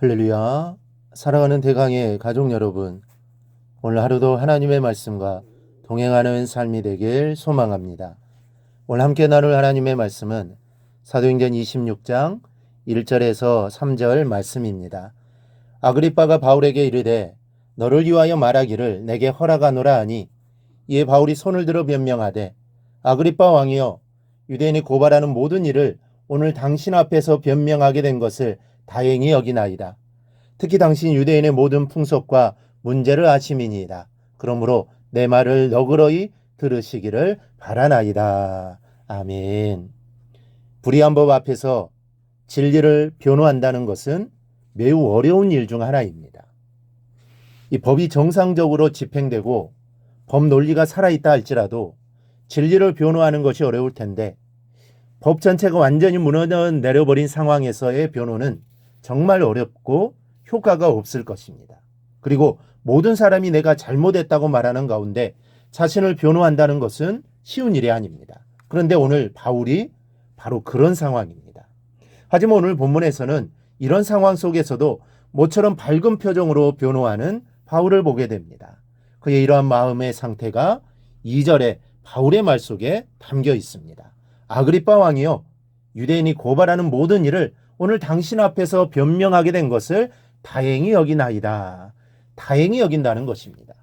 할렐루야. 사랑하는 대강의 가족 여러분, 오늘 하루도 하나님의 말씀과 동행하는 삶이 되길 소망합니다. 오늘 함께 나눌 하나님의 말씀은 사도행전 26장 1절에서 3절 말씀입니다. 아그리빠가 바울에게 이르되 너를 위하여 말하기를 내게 허락하노라 하니 이에 바울이 손을 들어 변명하되 아그리빠 왕이여 유대인이 고발하는 모든 일을 오늘 당신 앞에서 변명하게 된 것을 다행히 여기나이다. 특히 당신 유대인의 모든 풍속과 문제를 아심이니이다. 그러므로 내 말을 너그러이 들으시기를 바라나이다. 아멘. 불의한 법 앞에서 진리를 변호한다는 것은 매우 어려운 일 중 하나입니다. 이 법이 정상적으로 집행되고 법 논리가 살아있다 할지라도 진리를 변호하는 것이 어려울 텐데 법 전체가 완전히 무너져 내려버린 상황에서의 변호는 정말 어렵고 효과가 없을 것입니다. 그리고 모든 사람이 내가 잘못했다고 말하는 가운데 자신을 변호한다는 것은 쉬운 일이 아닙니다. 그런데 오늘 바울이 바로 그런 상황입니다. 하지만 오늘 본문에서는 이런 상황 속에서도 모처럼 밝은 표정으로 변호하는 바울을 보게 됩니다. 그의 이러한 마음의 상태가 2절에 바울의 말 속에 담겨 있습니다. 아그리빠 왕이요 유대인이 고발하는 모든 일을 오늘 당신 앞에서 변명하게 된 것을 다행히 여기나이다. 다행히 여긴다는 것입니다.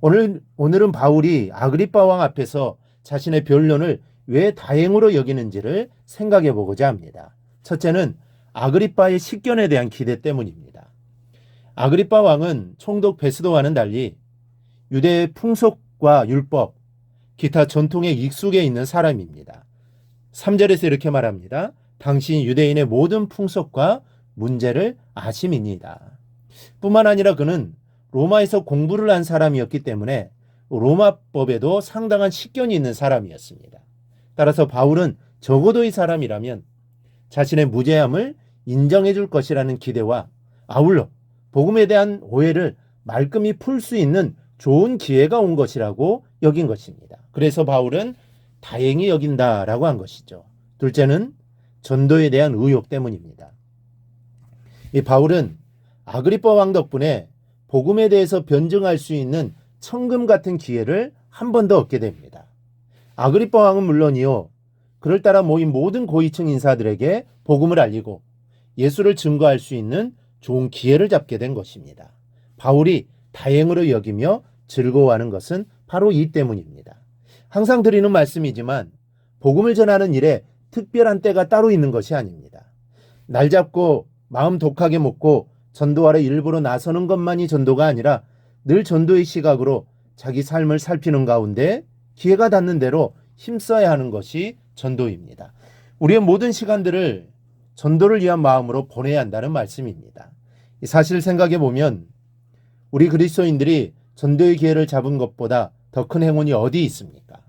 오늘 오늘은 바울이 아그리빠 왕 앞에서 자신의 변론을 왜 다행으로 여기는지를 생각해 보고자 합니다. 첫째는 아그리빠의 식견에 대한 기대 때문입니다. 아그리빠 왕은 총독 베스도와는 달리 유대의 풍속과 율법, 기타 전통에 익숙해 있는 사람입니다. 3절에서 이렇게 말합니다. 당신 유대인의 모든 풍속과 문제를 아심이니이다. 뿐만 아니라 그는 로마에서 공부를 한 사람이었기 때문에 로마법에도 상당한 식견이 있는 사람이었습니다. 따라서 바울은 적어도 이 사람이라면 자신의 무죄함을 인정해 줄 것이라는 기대와 아울러 복음에 대한 오해를 말끔히 풀 수 있는 좋은 기회가 온 것이라고 여긴 것입니다. 그래서 바울은 다행히 여긴다라고 한 것이죠. 둘째는 전도에 대한 의욕 때문입니다. 이 바울은 아그리빠 왕 덕분에 복음에 대해서 변증할 수 있는 청금 같은 기회를 한 번 더 얻게 됩니다. 아그리빠 왕은 물론이요. 그를 따라 모인 모든 고위층 인사들에게 복음을 알리고 예수를 증거할 수 있는 좋은 기회를 잡게 된 것입니다. 바울이 다행으로 여기며 즐거워하는 것은 바로 이 때문입니다. 항상 드리는 말씀이지만 복음을 전하는 일에 특별한 때가 따로 있는 것이 아닙니다. 날 잡고 마음 독하게 먹고 전도하러 일부러 나서는 것만이 전도가 아니라 늘 전도의 시각으로 자기 삶을 살피는 가운데 기회가 닿는 대로 힘써야 하는 것이 전도입니다. 우리의 모든 시간들을 전도를 위한 마음으로 보내야 한다는 말씀입니다. 사실 생각해 보면 우리 그리스도인들이 전도의 기회를 잡은 것보다 더 큰 행운이 어디 있습니까?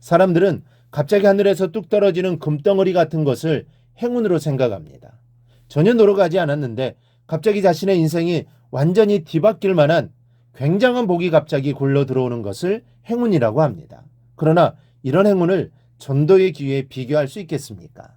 사람들은 갑자기 하늘에서 뚝 떨어지는 금덩어리 같은 것을 행운으로 생각합니다. 전혀 노력하지 않았는데 갑자기 자신의 인생이 완전히 뒤바뀔 만한 굉장한 복이 갑자기 굴러 들어오는 것을 행운이라고 합니다. 그러나 이런 행운을 전도의 기회에 비교할 수 있겠습니까?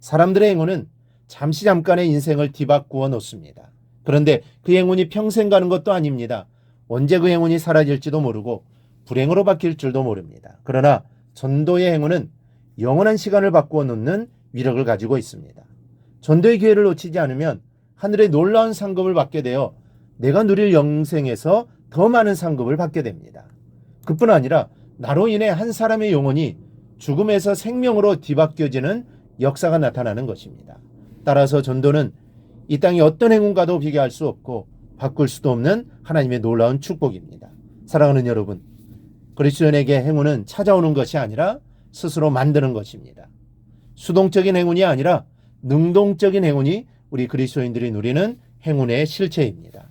사람들의 행운은 잠시 잠깐의 인생을 뒤바꾸어 놓습니다. 그런데 그 행운이 평생 가는 것도 아닙니다. 언제 그 행운이 사라질지도 모르고 불행으로 바뀔 줄도 모릅니다. 그러나 전도의 행운은 영원한 시간을 바꾸어 놓는 위력을 가지고 있습니다. 전도의 기회를 놓치지 않으면 하늘의 놀라운 상급을 받게 되어 내가 누릴 영생에서 더 많은 상급을 받게 됩니다. 그뿐 아니라 나로 인해 한 사람의 영혼이 죽음에서 생명으로 뒤바뀌어지는 역사가 나타나는 것입니다. 따라서 전도는 이 땅의 어떤 행운과도 비교할 수 없고 바꿀 수도 없는 하나님의 놀라운 축복입니다. 사랑하는 여러분, 그리스도인에게 행운은 찾아오는 것이 아니라 스스로 만드는 것입니다. 수동적인 행운이 아니라 능동적인 행운이 우리 그리스도인들이 누리는 행운의 실체입니다.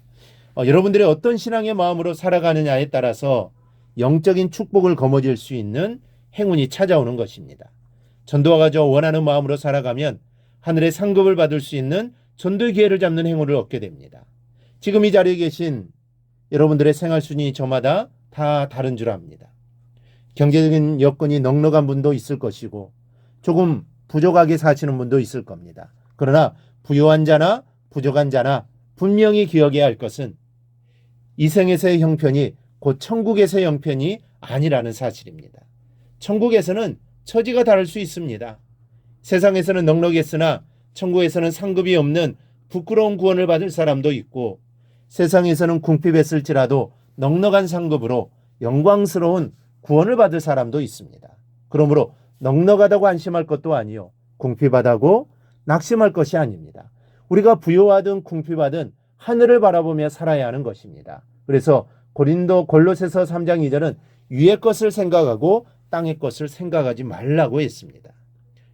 어, 여러분들이 어떤 신앙의 마음으로 살아가느냐에 따라서 영적인 축복을 거머쥘 수 있는 행운이 찾아오는 것입니다. 전도와 저 원하는 마음으로 살아가면 하늘의 상급을 받을 수 있는 전도의 기회를 잡는 행운을 얻게 됩니다. 지금 이 자리에 계신 여러분들의 생활 순위 저마다 다 다른 줄 압니다. 경제적인 여건이 넉넉한 분도 있을 것이고 조금 부족하게 사시는 분도 있을 겁니다. 그러나 부유한 자나 부족한 자나 분명히 기억해야 할 것은 이생에서의 형편이 곧 천국에서의 형편이 아니라는 사실입니다. 천국에서는 처지가 다를 수 있습니다. 세상에서는 넉넉했으나 천국에서는 상급이 없는 부끄러운 구원을 받을 사람도 있고 세상에서는 궁핍했을지라도 넉넉한 상급으로 영광스러운 구원을 받을 사람도 있습니다. 그러므로 넉넉하다고 안심할 것도 아니요 궁핍하다고 낙심할 것이 아닙니다. 우리가 부요하든 궁핍하든 하늘을 바라보며 살아야 하는 것입니다. 그래서 고린도 골로새서 3장 2절은 위의 것을 생각하고 땅의 것을 생각하지 말라고 했습니다.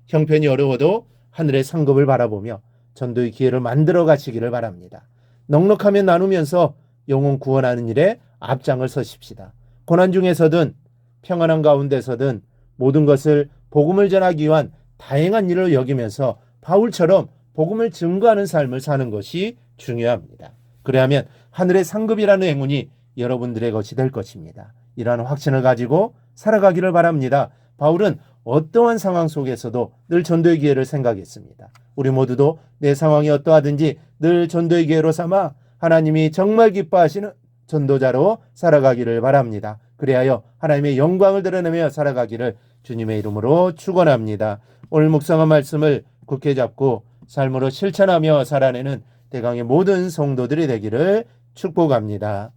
형편이 어려워도 하늘의 상급을 바라보며 전도의 기회를 만들어 가시기를 바랍니다. 넉넉하면 나누면서 영혼 구원하는 일에 앞장을 서십시다. 고난 중에서든 평안한 가운데서든 모든 것을 복음을 전하기 위한 다양한 일을 여기면서 바울처럼 복음을 증거하는 삶을 사는 것이 중요합니다. 그래야면 하늘의 상급이라는 행운이 여러분들의 것이 될 것입니다. 이러한 확신을 가지고 살아가기를 바랍니다. 바울은 어떠한 상황 속에서도 늘 전도의 기회를 생각했습니다. 우리 모두도 내 상황이 어떠하든지 늘 전도의 기회로 삼아 하나님이 정말 기뻐하시는 전도자로 살아가기를 바랍니다. 그리하여 하나님의 영광을 드러내며 살아가기를 주님의 이름으로 축원합니다. 오늘 묵상한 말씀을 굳게 잡고 삶으로 실천하며 살아내는 대강의 모든 성도들이 되기를 축복합니다.